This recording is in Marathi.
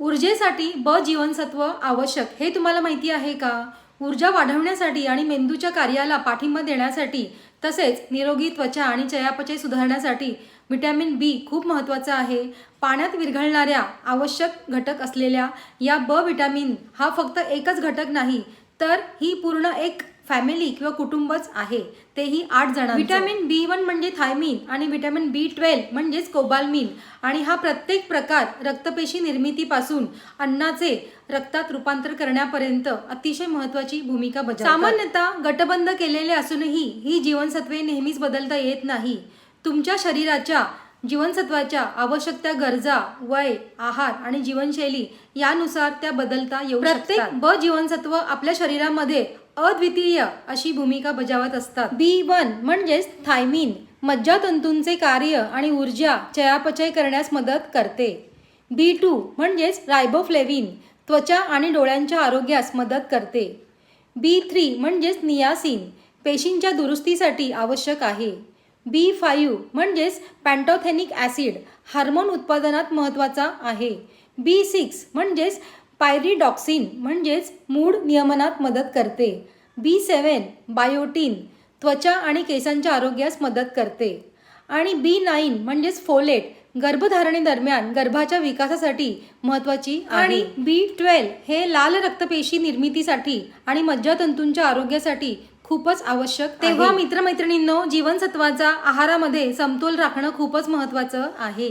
ऊर्जेसाठी ब जीवनसत्व आवश्यक. हे तुम्हाला माहिती आहे का? ऊर्जा वाढवण्यासाठी आणि मेंदूच्या कार्याला पाठिंबा देण्यासाठी तसेच निरोगी त्वचा आणि चयापचय सुधारण्यासाठी व्हिटॅमिन बी खूप महत्त्वाचा आहे. पाण्यात विरघळणाऱ्या आवश्यक घटक असलेल्या या ब विटॅमिन हा फक्त एकच घटक नाही तर ही पूर्ण एक फॅमिली किंवा कुटुंबच आहे तेही आठ जण विटॅमिन बी वन म्हणजे थायमिन आणि विटॅमिन बी ट्वेल्व म्हणजेच कोबालमिन. आणि हा प्रत्येक प्रकार रक्तपेशी निर्मितीपासून अन्नाचे रक्तात रूपांतर करण्यापर्यंत अतिशय महत्वाची भूमिका बजावतात. सामान्यतः गटबंध केलेले असूनही ही जीवनसत्वे नेहमीच बदलता येत नाही. तुमच्या शरीराच्या जीवनसत्वाच्या आवश्यक त्या गरजा वय आहार आणि जीवनशैली यानुसार त्या बदलता येऊ प्रत्येक ब जीवनसत्व आपल्या शरीरामध्ये अद्वितीय अशी भूमिका बजावत असतात. बी वन म्हणजेच थायमिन मज्जातंतूंचे कार्य आणि ऊर्जा चयापचय करण्यास मदत करते. बी टू म्हणजेच रायबोफ्लेविन त्वचा आणि डोळ्यांच्या आरोग्यास मदत करते. बी थ्री म्हणजेच नियासिन पेशींच्या दुरुस्तीसाठी आवश्यक आहे. बी फायू म्हणजेच पॅन्टोथेनिक ॲसिड हार्मोन उत्पादनात महत्त्वाचा आहे. बी सिक्स म्हणजेच पायरिडॉक्सिन म्हणजेच मूड नियमनात मदत करते. बी सेवन बायोटीन त्वचा आणि केसांच्या आरोग्यास मदत करते. आणि बी नाईन म्हणजेच फोलेट गर्भधारणेदरम्यान गर्भाच्या विकासासाठी महत्वाची आणि बी ट्वेल्व हे लाल रक्तपेशी निर्मितीसाठी आणि मज्जातंतूंच्या आरोग्यासाठी खूपच आवश्यक. तेव्हा मित्रमैत्रिणींनो जीवनसत्वाचा आहारामध्ये समतोल राखणं खूपच महत्वाचं आहे.